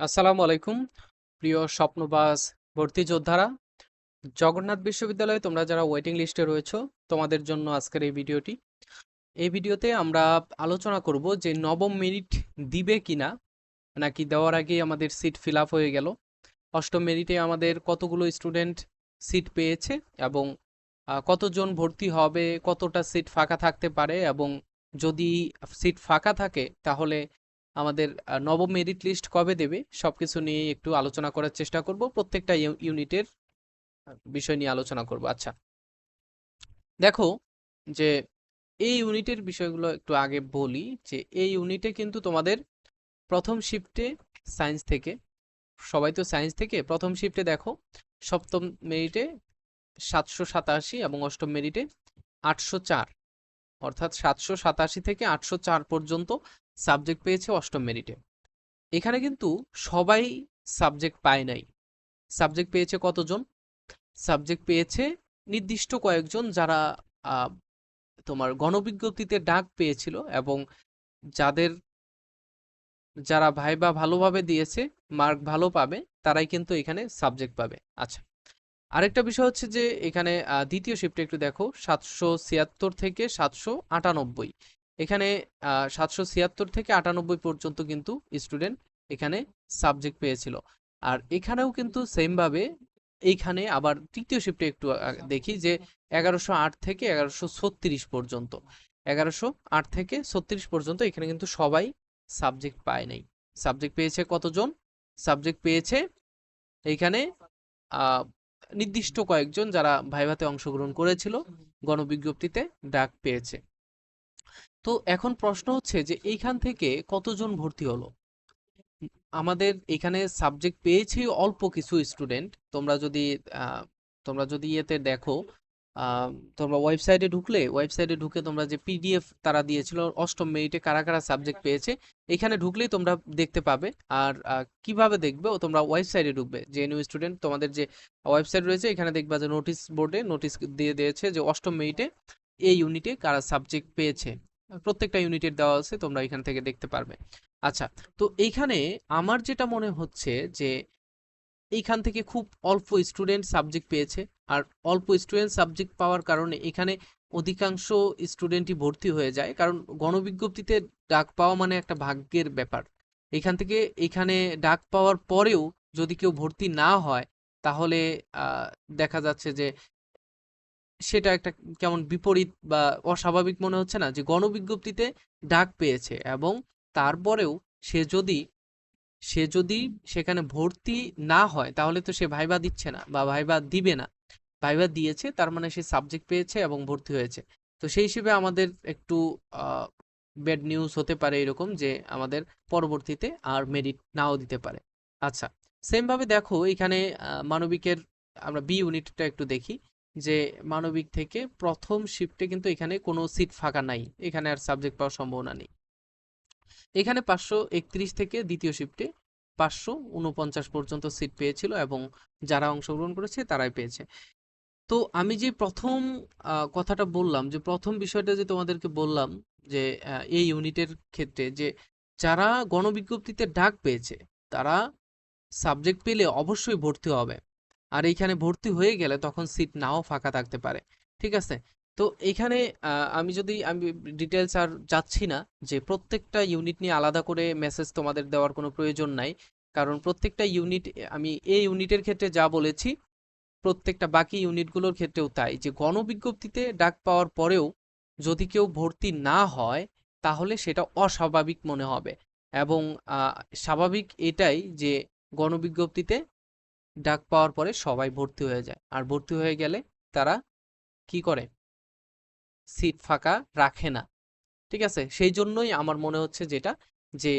আসসালামু আলাইকুম, প্রিয় স্বপ্নবাস ভর্তি যোদ্ধারা। জগন্নাথ বিশ্ববিদ্যালয়ে তোমরা যারা ওয়েটিং লিস্টে রয়েছো, তোমাদের জন্য আজকের এই ভিডিওটি। এই ভিডিওতে আমরা আলোচনা করব যে নবম মেরিট দিবে কিনা, নাকি দেওয়ার আগেই আমাদের সিট ফিল আপ হয়ে গেল। অষ্টম মেরিটে আমাদের কতগুলো স্টুডেন্ট সিট পেয়েছে এবং কতজন ভর্তি হবে, কতটা সিট ফাঁকা থাকতে পারে এবং যদি সিট ফাঁকা থাকে, তাহলে আমাদের নবম মেরিট লিস্ট কবে দেবে সব কিছু নিয়ে একটু আলোচনা করার চেষ্টা করব। প্রত্যেকটা ইউ- ইউনিটের বিষয় নিয়ে আলোচনা করব। আচ্ছা। দেখো যে এই ইউনিটের বিষয়গুলো একটু আগে বলি যে এই ইউনিটে কিন্তু তোমাদের প্রথম শিফটে সায়েন্স থেকে, সবাই তো সায়েন্স থেকে, প্রথম শিফটে দেখো সপ্তম মেরিটে সাতশো সাতাশি এবং অষ্টম মেরিটে আটশো চার। অর্থাৎ সাতশো সাতাশি থেকে আটশো চার পর্যন্ত সাবজেক্ট পেয়েছে অষ্টম মেরিটে। এখানে কিন্তু সবাই সাবজেক্ট পায় নাই। সাবজেক্ট পেয়েছে কতজন? সাবজেক্ট পেয়েছে নির্দিষ্ট কয়েকজন যারা তোমার গণবিজ্ঞপ্তিতে ডাক পেয়েছিল এবং যাদের, যারা ভাইবা ভালোভাবে দিয়েছে, মার্ক ভালো পাবে, তারাই কিন্তু এখানে সাবজেক্ট পাবে। আচ্ছা আরেকটা বিষয় হচ্ছে যে এখানে দ্বিতীয় শিফটে একটু দেখো, সাতশো ছিয়াত্তর থেকে সাতশো আটানব্বই। এখানে সাতশো ছিয়াত্তর থেকে আটানব্বই পর্যন্ত কিন্তু স্টুডেন্ট এখানে সাবজেক্ট পেয়েছিল। আর এখানেও কিন্তু সেমভাবে এইখানে আবার তৃতীয় শিফটে একটু দেখি যে এগারোশো আট থেকে এগারোশো ছত্রিশ পর্যন্ত। এগারোশো আট থেকে ছত্রিশ পর্যন্ত এখানে কিন্তু সবাই সাবজেক্ট পায় নাই। সাবজেক্ট পেয়েছে কতজন? সাবজেক্ট পেয়েছে এইখানে নির্দিষ্ট কয়েকজন যারা ভাইভাতে অংশগ্রহণ করেছিল, গণবিজ্ঞপ্তিতে ডাক পেয়েছে। তো এখন প্রশ্ন হচ্ছে যে এইখান থেকে কতজন ভর্তি হলো? আমাদের এখানে সাবজেক্ট পেয়েছে অল্প কিছু স্টুডেন্ট তোমরা যদি তোমরা যদি ইয়েতে দেখো তোমরা ওয়েবসাইটে ঢুকলে ওয়েবসাইটে ঢুকে তোমরা যে পিডিএফ তারা দিয়েছিল, অষ্টম মেরিটে কারা কারা সাবজেক্ট পেয়েছে, এখানে ঢুকলেই তোমরা দেখতে পাবে। আর কীভাবে দেখবে? ও তোমরা ওয়েবসাইটে ঢুকবে। যে নিউ স্টুডেন্ট তোমাদের যে ওয়েবসাইট রয়েছে, এখানে দেখবা যে নোটিশ বোর্ডে নোটিশ দিয়ে দিয়েছে যে অষ্টম মেরিটে এই ইউনিটে কারা সাবজেক্ট পেয়েছে। প্রত্যেকটা ইউনিটের দেওয়া আছে, তোমরা এখান থেকে দেখতে পারবে। আচ্ছা তো এইখানে আমার যেটা মনে হচ্ছে যে এইখান থেকে খুব অল্প স্টুডেন্ট সাবজেক্ট পেয়েছে, আর অল্প স্টুডেন্ট সাবজেক্ট পাওয়ার কারণে এখানে অধিকাংশ স্টুডেন্টই ভর্তি হয়ে যায়, কারণ গণবিজ্ঞপ্তিতে ডাক পাওয়া মানে একটা ভাগ্যের ব্যাপার। এখান থেকে এখানে ডাক পাওয়ার পরেও যদি কেউ ভর্তি না হয়, তাহলে দেখা যাচ্ছে যে সেটা একটা কেমন বিপরীত বা অস্বাভাবিক মনে হচ্ছে না যে গণবিজ্ঞপ্তিতে ডাক পেয়েছে এবং তারপরেও সে যদি সে যদি সেখানে ভর্তি না হয় তাহলে তো সে ভাইবা দিচ্ছে না বা ভাইবা দিবে না। ভাইবা দিয়েছে, তার মানে সে সাবজেক্ট পেয়েছে এবং ভর্তি হয়েছে। তো সেই হিসেবে আমাদের একটু ব্যাড নিউজ হতে পারে এরকম যে আমাদের পরবর্তীতে আর মেরিট নাও দিতে পারে। আচ্ছা সেমভাবে দেখো এখানে মানবিকের আমরা বি ইউনিটটা একটু দেখি। যে মানবিক থেকে প্রথম শিফটে কিন্তু এখানে কোনো সিট ফাঁকা নাই। এখানে আর সাবজেক্ট পাওয়ার সম্ভাবনা নেই। এখানে পাঁচশো একত্রিশ থেকে দ্বিতীয় শিফটে পাঁচশো উনপঞ্চাশ পর্যন্ত সিট পেয়েছিল এবং যারা অংশগ্রহণ করেছে তারাই পেয়েছে। তো আমি যে প্রথম কথাটা বললাম, যে প্রথম বিষয়টা যে তোমাদেরকে বললাম যে এই ইউনিটের ক্ষেত্রে যে যারা গণবিজ্ঞপ্তিতে ডাক পেয়েছে, তারা সাবজেক্ট পেলে অবশ্যই ভর্তি হবে। আর এইখানে ভর্তি হয়ে গেলে তখন সিট নাও ফাঁকা থাকতে পারে। ঠিক আছে? তো এখানে আমি যদি, আমি ডিটেলস আর যাচ্ছি না যে প্রত্যেকটা ইউনিট নিয়ে আলাদা করে মেসেজ তোমাদের দেওয়ার কোনো প্রয়োজন নাই। কারণ প্রত্যেকটা ইউনিট আমি এই ইউনিটের ক্ষেত্রে যা বলেছি, প্রত্যেকটা বাকি ইউনিটগুলোর ক্ষেত্রেও তাই। যে গণবিজ্ঞপ্তিতে ডাক পাওয়ার পরেও যদি কেউ ভর্তি না হয়, তাহলে সেটা অস্বাভাবিক মনে হবে। এবং স্বাভাবিক এটাই যে গণবিজ্ঞপ্তিতে ডাক পাওয়ার পরে সবাই ভর্তি হয়ে যায়। আর ভর্তি হয়ে গেলে তারা কি করে? সিট ফাঁকা রাখে না। ঠিক আছে? সেই জন্যই আমার মনে হচ্ছে যেটা, যে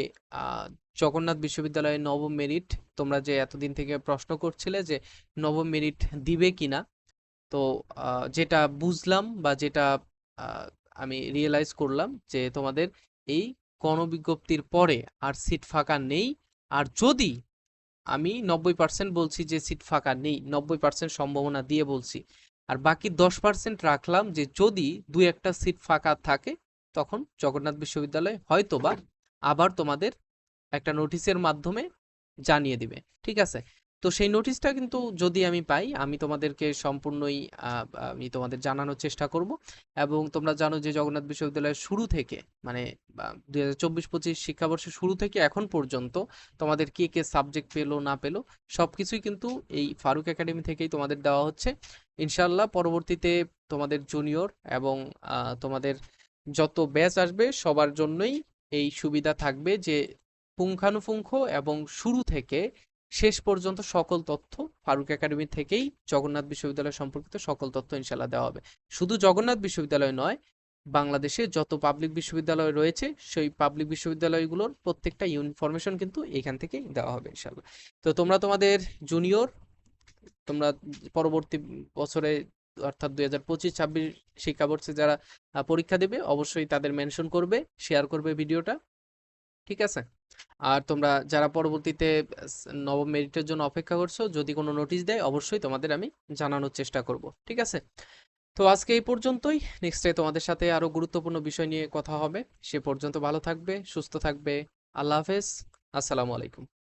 জগন্নাথ বিশ্ববিদ্যালয়ের নবম মেরিট তোমরা যে এতদিন থেকে প্রশ্ন করছিলে যে, নবম মেরিট দিবে কিনা, তো যেটা বুঝলাম বা যেটা আমি রিয়েলাইজ করলাম যে তোমাদের এই গণবিজ্ঞপ্তির পরে আর সিট ফাঁকা নেই। আর যদি আমি নব্বই পার্সেন্ট বলছি যে সিট ফাঁকা নেই, নব্বই পার্সেন্ট সম্ভাবনা দিয়ে বলছি। আর বাকি দশ পার্সেন্ট রাখলাম যে যদি দু একটা সিট ফাঁকা থাকে, তখন জগন্নাথ বিশ্ববিদ্যালয় হয়তোবা আবার তোমাদের একটা নোটিশের মাধ্যমে জানিয়ে দিবে। ঠিক আছে? তো সেই নোটিশটা কিন্তু যদি আমি পাই, আমি তোমাদেরকে সম্পূর্ণই আমি তোমাদের জানানোর চেষ্টা করব। এবং তোমরা জানো যে জগন্নাথ বিশ্ববিদ্যালয়ের শুরু থেকে মানে দুই হাজার চব্বিশ পঁচিশ শিক্ষাবর্ষের শুরু থেকে এখন পর্যন্ত তোমাদের কে কে সাবজেক্ট পেল, না পেল সব কিছুই কিন্তু এই ফারুক একাডেমি থেকেই তোমাদের দেওয়া হচ্ছে। ইনশাল্লাহ পরবর্তীতে তোমাদের জুনিয়র এবং তোমাদের যত ব্যাচ আসবে, সবার জন্যই এই সুবিধা থাকবে যে পুঙ্খানুপুঙ্খ এবং শুরু থেকে শেষ পর্যন্ত সকল তথ্য ফারুক একাডেমি থেকেই জগন্নাথ বিশ্ববিদ্যালয় সম্পর্কিত সকল তথ্য ইনশাল্লাহ দেওয়া হবে। শুধু জগন্নাথ বিশ্ববিদ্যালয় নয়, বাংলাদেশে যত পাবলিক বিশ্ববিদ্যালয় রয়েছে, সেই পাবলিক বিশ্ববিদ্যালয়গুলোর প্রত্যেকটা ইনফরমেশন কিন্তু এখান থেকেই দেওয়া হবে ইনশাল্লাহ তো তোমরা তোমাদের জুনিয়র তোমরা পরবর্তী বছরে অর্থাৎ দুই হাজার পঁচিশ, ছাব্বিশ শিক্ষাবর্ষে যারা পরীক্ষা দেবে, অবশ্যই তাদের মেনশন করবে শেয়ার করবে ভিডিওটা ঠিক আছে? আর তোমরা যারা পরবর্তীতে নবম মেরিটের জন্য অপেক্ষা করছ, যদি কোনো নোটিশ দেয়, অবশ্যই তোমাদের আমি জানানোর চেষ্টা করব, ঠিক আছে? তো আজকে এই পর্যন্তই। নেক্সট তোমাদের সাথে আরও গুরুত্বপূর্ণ বিষয় নিয়ে কথা হবে। সে পর্যন্ত ভালো থাকবে, সুস্থ থাকবে। আল্লাহ হাফেজ। আসসালামু আলাইকুম।